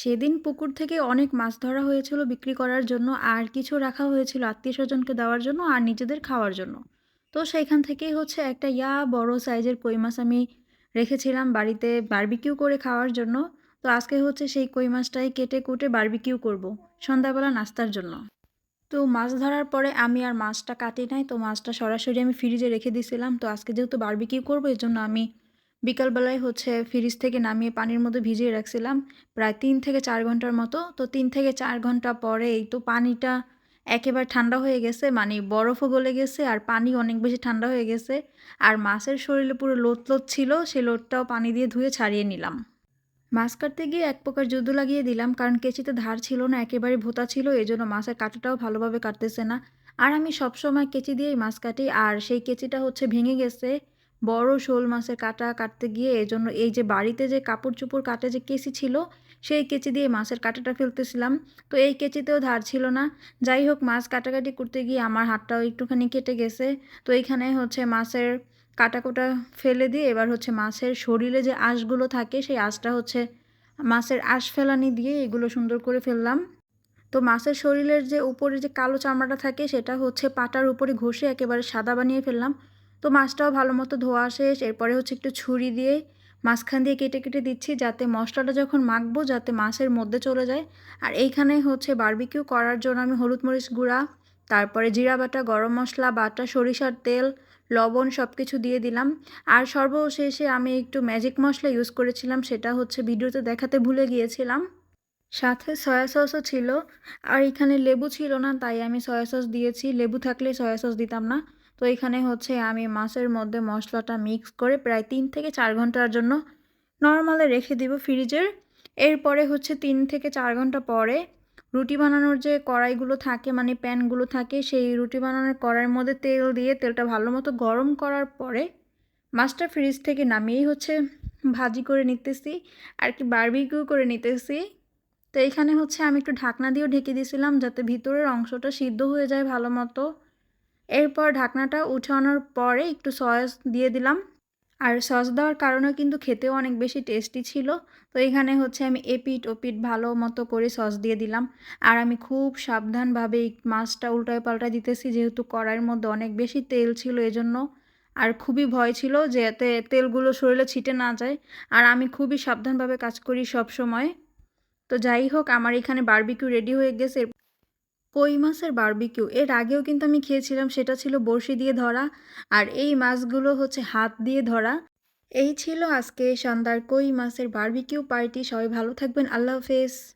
সেদিন পুকুর থেকে অনেক মাছ ধরা হয়েছিল বিক্রি করার জন্য, আর কিছু রাখা হয়েছিল আত্মীয় স্বজনকে দেওয়ার জন্য আর নিজেদের খাওয়ার জন্য। তো সেইখান থেকেই হচ্ছে একটা, ইয়া, বড় সাইজের কই মাছ আমি রেখেছিলাম বাড়িতে বারবিকিউ করে খাওয়ার জন্য। তো আজকে হচ্ছে সেই কই মাছটাই কেটে কুটে বারবিকিউ করব সন্ধ্যাবেলা নাস্তার জন্য। তো মাছ ধরার পরে আমি আর মাছটা কাটি নাই, তো মাছটা সরাসরি আমি ফ্রিজে রেখে দিয়েছিলাম তো আজকে যেহেতু বারবিকিউ করব এর জন্য আমি বিকালবেলায় হচ্ছে ফ্রিজ থেকে নামিয়ে পানির মধ্যে ভিজিয়ে রাখছিলাম। প্রায় তিন থেকে চার ঘণ্টার মতো। তো তিন থেকে চার ঘণ্টা পরে এই তো পানিটা একেবারে ঠান্ডা হয়ে গেছে মানে বরফও গলে গেছে আর পানি অনেক বেশি ঠান্ডা হয়ে গেছে। আর মাছের শরীরে পুরো লোত লোত ছিল সেই লোটটাও পানি দিয়ে ধুয়ে ছাড়িয়ে নিলাম। মাছ কাটতে গিয়ে এক প্রকার যুদ্ধ লাগিয়ে দিলাম, কারণ কেচিতে ধার ছিল না, একেবারে ভোতা ছিল এই জন্য মাছের কাটাটাও ভালোভাবে কাটতেছে না। আর আমি সবসময় কেচি দিয়েই মাছ কাটি, আর সেই কেচিটা হচ্ছে ভেঙে গেছে। বড় শোল মাছের কাটা কাটতে গিয়ে এজন্য এই যে বাড়িতে যে কাপড় চোপড় কাটে যে কেচি ছিল, সেই কেচি দিয়ে মাছের কাটাটা ফেলতেছিলাম। তো এই কেচিতেও ধার ছিল না। যাই হোক, মাছ কাটাকাটি করতে গিয়ে আমার হাতটাও একটুখানি কেটে গেছে। তো এইখানে হচ্ছে মাছের কাটা কোটা ফেলে দিয়ে এবার হচ্ছে মাছের শরীরে যে আঁশগুলো থাকে, সেই আঁশটা হচ্ছে মাছের আঁশ ফেলানি দিয়ে এগুলো সুন্দর করে ফেললাম। তো মাছের শরীরের যে উপরে যে কালো চামড়াটা থাকে, সেটা হচ্ছে পাটার উপরে ঘষে একেবারে সাদা বানিয়ে ফেললাম। তো মাছটাও ভালো মতো ধোয়া শেষ। এরপরে হচ্ছে একটু ছুরি দিয়ে মাঝখান দিয়ে কেটে কেটে দিচ্ছি যাতে মশলাটা যখন মাখবো যাতে মাছের মধ্যে চলে যায়। আর এইখানে হচ্ছে বারবিকিউ করার জন্য আমি হলুদ মরিচ গুঁড়া, তারপরে জিরা বাটা, গরম মশলা, বাটা, সরিষার তেল, লবণ সব কিছু দিয়ে দিলাম। আর সর্বশেষে আমি একটু ম্যাজিক মশলা ইউজ করেছিলাম, সেটা হচ্ছে ভিডিওতে দেখাতে ভুলে গিয়েছিলাম। সাথে সয়া সসও ছিল। আর এখানে লেবু ছিল না, তাই আমি সয়া সস দিয়েছি। লেবু থাকলে সয়া সস দিতাম না। তো এখানে হচ্ছে আমি মাছের মধ্যে মশলাটা মিক্স করে প্রায় তিন থেকে চার ঘণ্টার জন্য নর্মালে রেখে দিব ফ্রিজের এরপরে হচ্ছে তিন থেকে চার ঘণ্টা পরে রুটি বানানোর যে কড়াইগুলো থাকে মানে প্যানগুলো থাকে, সেই রুটি বানানোর কড়াইয়ের মধ্যে তেল দিয়ে তেলটা ভালো মতো গরম করার পরে মাছটা ফ্রিজ থেকে নামিয়েই হচ্ছে ভাজি করে নিতেছি, আর কি বারবিকিউ করে নিতেছি। তো এখানে হচ্ছে আমি একটু ঢাকনা দিয়েও ঢেকে দিয়েছিলাম যাতে ভিতরের অংশটা সিদ্ধ হয়ে যায় ভালো মতো। এরপর ঢাকনাটা উঠানোর পরে একটু সস দিয়ে দিলাম। আর সস দেওয়ার কারণে কিন্তু খেতেও অনেক বেশি টেস্টি ছিল। তো এখানে হচ্ছে আমি এপিট ওপিট ভালো মতো করে সস দিয়ে দিলাম। আর আমি খুব সাবধানভাবে মাছটা উল্টায় পাল্টায় দিতেছি, যেহেতু কড়াইয়ের মধ্যে অনেক বেশি তেল ছিল এজন্য। আর খুবই ভয় ছিল যে এতে তেলগুলো শরীরে ছিটে না যায়। আর আমি খুবই সাবধানভাবে কাজ করি সব সময় তো যাই হোক, আমার এখানে বারবিকিউ রেডি হয়ে গেছে। কই মাছের বারবিকিউ এর আগেও কিন্তু আমি খেয়েছিলাম, সেটা ছিল বড়শি দিয়ে ধরা, আর এই মাছগুলো হচ্ছে হাত দিয়ে ধরা। এই ছিল আজকে সন্ধ্যার কই মাছের বারবিকিউ পার্টি সবাই ভালো থাকবেন। আল্লাহ হাফেজ।